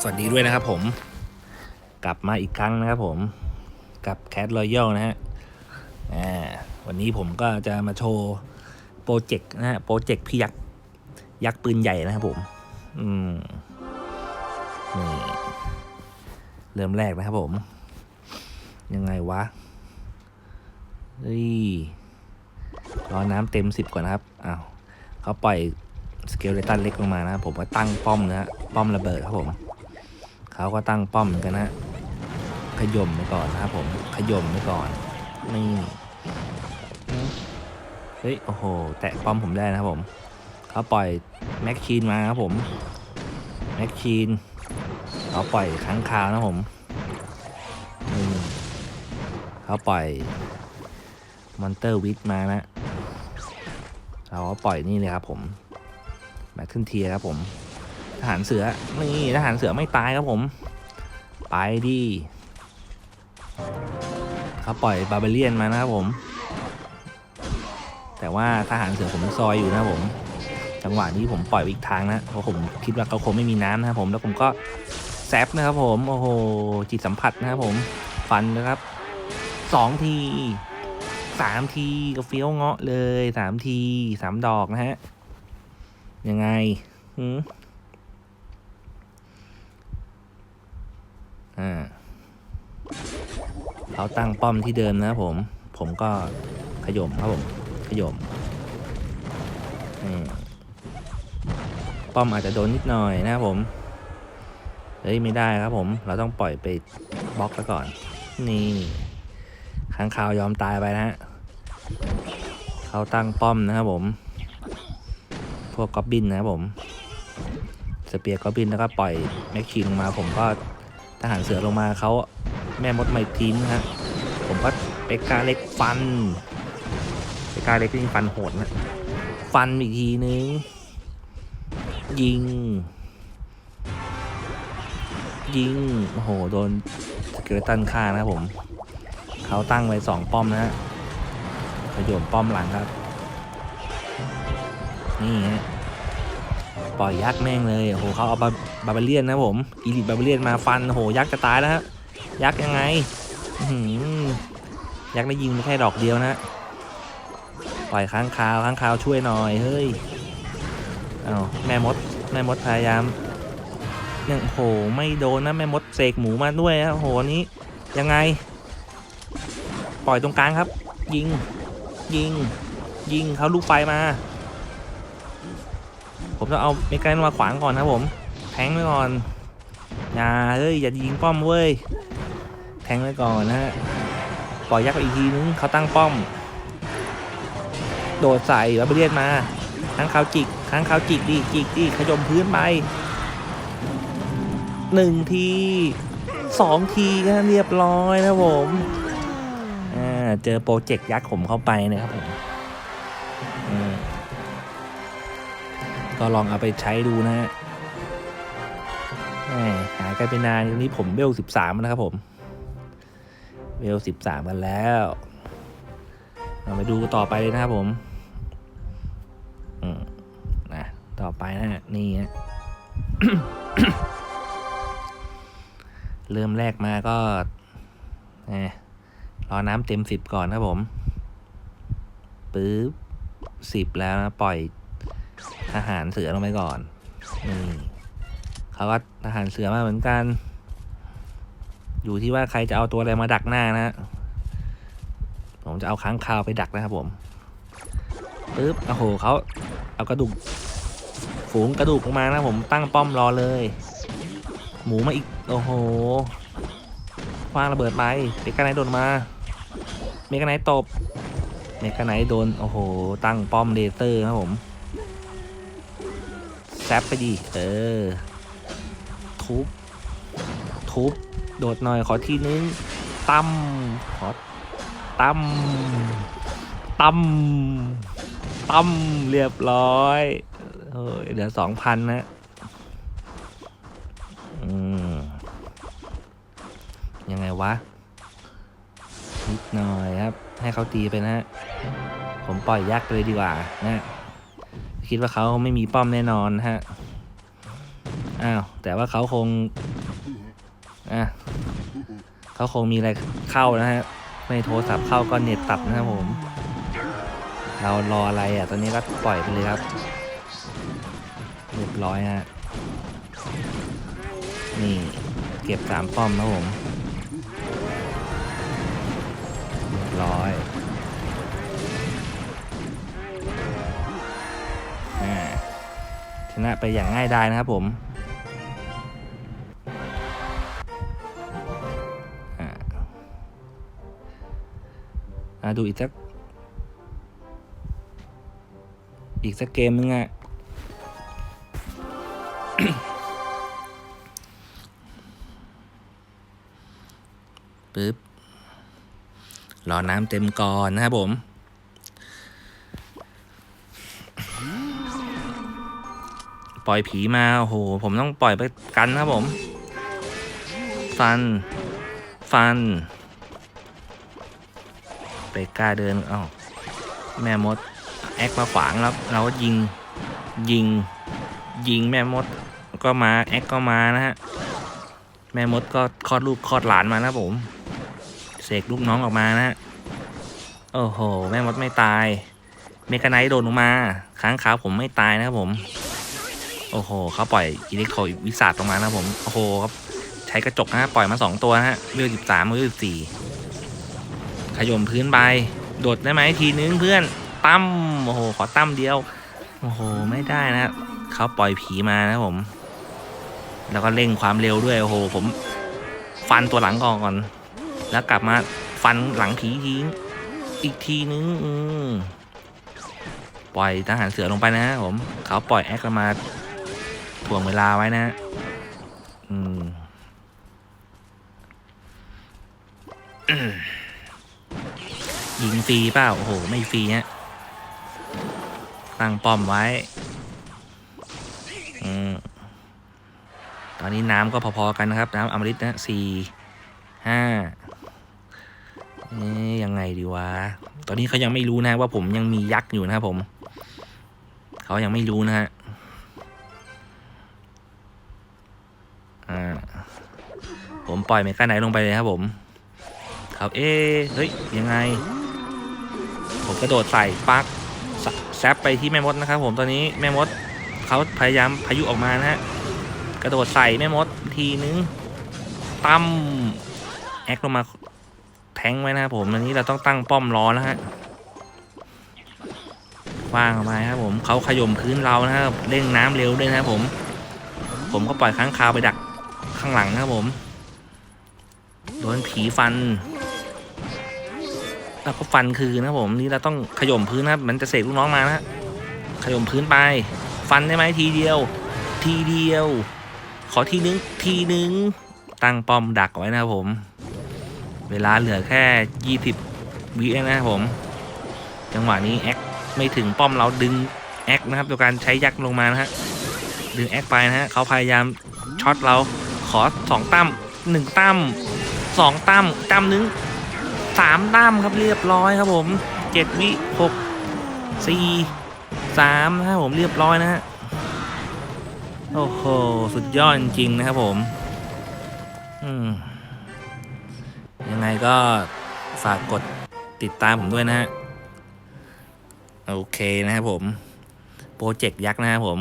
สวัสดีด้วยนะครับผม กลับมาอีกครั้งนะครับผมกับแค t รอยัลนะฮะวันนี้ผมก็จะมาโชว์โปรเจกต์นะฮะโปรเจกต์พี่ยักษ์ยักษ์ปืนใหญ่นะครับผม อืมนี่เริ่มแรกนะครับผม ยังไงวะเฮ้ยรอน้ำเต็มสิบก่อนนะครับอ้าวเขาปล่อยสเกลเลตันเล็กลงมานะครับผมก็ตั้งป้อมนะฮะป้อมระเบิดครับผม เขาก็ตั้งป้อมเหมือนกันนะขย่มไปก่อนนะครับผมขย่มไปก่อนนี่เฮ้ยโอ้โหแตะป้อมผมได้นะครับผมเขาปล่อยแม็กชีนมาครับผมแม็กชีนเขาปล่อยค้างคาวนะผมนี่เขาปล่อยมอนเตอร์วิทมานะเราก็ปล่อยนี่เลยครับผมแบทเทิลเทียครับผม ทหารเสือนี่ทหารเสือไม่ตายครับผม ไปดิเขาปล่อยบาเบเลียนมานะครับผม แต่ว่าทหารเสือผมซอยอยู่นะผม จังหวะนี้ผมปล่อยอีกทางนะเพราะผมคิดว่าเขาคงไม่มีน้ำนะครับผมแล้วผมก็แซฟนะครับผมโอ้โหจิตสัมผัสนะครับผมฟันนะครับสองทีสามทีก็เฟี้ยวเงาะเลยสามทีสามดอกนะฮะยังไงหืม อ่าเขาตั้งป้อมที่เดิมนะครับผม ผมก็ขย่มครับผมขย่มป้อมอาจจะโดนนิดหน่อยนะครับผม เฮ้ยไม่ได้ครับผม เราต้องปล่อยไปบล็อกไปก่อน นี่ค้างคาวยอมตายไปนะฮะเขาตั้งป้อมนะครับผม พวกก๊อบบินนะครับผม สเปียร์ก๊อบบินแล้วก็ปล่อยแม็กชีนลงมาผมก็ ทหารเสือลงมาเขาแม่มดไม่ทิ้งนะฮะผมก็เปกาเล็กฟันเปกาเล็กนี่ฟันโหดนะฟันอีกทีนึง ยิง ยิงโอ้โหโดนเกเลตันฆ่านะครับผมเขาตั้งไว้สองป้อมนะฮะขยมป้อมหลังครับ นี่ฮะปล่อยยักษ์แม่งเลยโอ้โหเขาเอา บาบาบเลียนนะผมอีลิทบาบาเลียนมาฟันโหยักษ์จะตายแล้วฮะยักษ์ยังไงยักษ์ได้ยิงไม่แค่ดอกเดียวนะปล่อยค้างคาวค้างคาวช่วยหน่อยเฮ้ยเอาแม่มดแม่มดพยายามยังโอ้โหไม่โดนนะแม่มดเสกหมูมาด้วยนะโหอันนี้ยังไง ปล่อยตรงกลางครับ ยิงยิงยิงเขาลูกไฟมา ผมต้องเอาเมกานมาขวางก่อนนะครับผม แทงไว้ก่อนอย่าเฮ้ยอย่ายิงป้อมเว้ยแทงไว้ก่อนนะฮะปล่อยยักษ์ไปอีกทีนึงเขาตั้งป้อม โดดใส่แล้วไปเรียนมาค้างคาจิกค้างคาจิกดิจิกดิขยมพื้นไปหนึ่งทีสองทีก็เรียบร้อยนะผมอ่าเจอโปรเจกต์ยักษ์ผมเข้าไปนะครับผมก็ลองเอาไปใช้ดูนะฮะ หายกันไปนานทีนี้ผมเวลสิบสามนะครับผม เวลสิบสามกันแล้ว เราไปดูต่อไปเลยนะครับผมอืมนะต่อไปนะนี่ฮะเริ่มแรกมาก็รอน้ำเต็มสิบก่อนนะครับผมปึ๊บสิบแล้วนะ ปล่อยทหารเสือลงไปก่อนนี่ เขาก็ทหารเสือมาเหมือนกัน อยู่ที่ว่าใครจะเอาตัวอะไรมาดักหน้านะฮะผมจะเอาค้างคาวไปดักนะครับผมปึ๊บโอ้โหเขาเอากระดูกฝูงกระดูกออกมานะผมตั้งป้อมรอเลย หมูมาอีก โอ้โหคว้างระเบิดไปเมกาไนโดนมา เมกาไนตบ เมกาไนโดน โอ้โห ตั้งป้อมเลเซอร์นะครับผม แซปไปดิเออ ทุบ ทุบ โดดหน่อยขอทีนึงตั้มขอตั้มตั้มตั้มเรียบร้อยเฮ้ยเหลือสองพันนะอืมยังไงวะนิดหน่อยครับ ให้เขาตีไปนะ ผมปล่อยยักษ์เลยดีกว่านะ คิดว่าเขาไม่มีป้อมแน่นอนฮะ อ้าวแต่ว่าเขาคงอะเขาคงมีอะไรเข้านะฮะไม่โทรศัพท์เข้าก็เน็ตตัดนะครับผม เรารออะไรอะตอนนี้ก็ปล่อยไปเลยครับเรียบร้อยฮะนี่เก็บสามป้อมนะผมเรียบร้อยชนะไปอย่างง่ายดายนะครับผม อ่าดูอีกสัก อีกสักเกมนึงอะปึ๊บรอน้ำเต็มก่อนนะครับผม ปล่อยผีมา โอ้โห ผมต้องปล่อยไปกันนะครับผม ฟัน ฟัน ไปกล้าเดินเอ้าแม่มดแอคมาขวางแล้วเราก็ยิงยิงยิงแม่มดก็มาแอคก็มานะฮะแม่มดก็คลอดลูกคลอดหลานมานะผมเสกลูกน้องออกมานะฮะโอ้โห แม่มดไม่ตาย เมกาไนท์โดนลงมาค้างขาผมไม่ตายนะครับผม โอ้โหเขาปล่อยอิเล็กโทรวิสาดลงมานะผม โอ้โหครับใช้กระจกนะฮะปล่อยมาสองตัวนะฮะเลือดสิบสามเลือดสิบสี่ ขยมพื้นไปโดดได้ไหมทีนึงเพื่อนตั้มโอ้โหขอตั้มเดียวโอ้โหไม่ได้นะเขาปล่อยผีมานะผม แล้วก็เร่งความเร็วด้วยโอ้โหผม ฟันตัวหลังก่อนก่อน แล้วกลับมาฟันหลังผีทิ้งอีกทีนึงอืปล่อยทหารเสือลงไปนะผมเขาปล่อยแอคมาถ่วงเวลาไว้นะ อืม ยิงฟรีเปล่าโอ้โห ไม่ฟรีฮะตั้งป้อมไว้อืมตอนนี้น้ำก็พอๆกันนะครับ น้ำอมฤตนะสี่ห้าเอ๊ยังไงดีวะ ตอนนี้เขายังไม่รู้นะว่าผมยังมียักษ์อยู่นะครับผม เขายังไม่รู้นะฮะอ่าผมปล่อยเมกาไนลงไปเลยครับผม ครับ เอ๊เฮ้ย ยังไง ผมกระโดดใส่ปักแซปไปที่แม่มดนะครับ ผมตอนนี้แม่มดเขาพยายามพายุออกมานะฮะกระโดดใส่แม่มดทีนึงตั้มแอคลงมาแทงไว้นะครับผมตอนนี้เราต้องตั้งป้อมรอแล้วฮะว่างออกมาครับผมเขาขย่มพื้นเรานะครับเร่งน้ำเร็วด้วยนะครับผม ผมก็ปล่อยค้างคาวไปดักข้างหลังนะครับผมโดนผีฟัน แล้วก็ฟันคืนนะครับผมนี่เราต้องขย่มพื้นนะครับ มันจะเสกลูกน้องมานะขย่มพื้นไป ฟันได้ไหมทีเดียว ทีเดียว ขอทีนึงทีนึงตั้งป้อมดักไว้นะครับผม เวลาเหลือแค่ยี่สิบวินะครับผม จังหวะนี้แอคไม่ถึงป้อมเราดึงแอคนะครับโดยการใช้ยักษ์ลงมานะฮะดึงแอคไปนะฮะเขาพยายามช็อตเราขอสองตั้มหนึ่งตั้มสองตั้มตั้มหนึ่ง สามตั้มครับเรียบร้อยครับผมเจ็ดวิหกสี่สามนะครับผมเรียบร้อยนะฮะโอ้โหสุดยอดจริงๆนะครับผมอืมยังไงก็ฝากกดติดตามผมด้วยนะฮะโอเคนะครับผม โปรเจกต์ยักษ์นะครับผม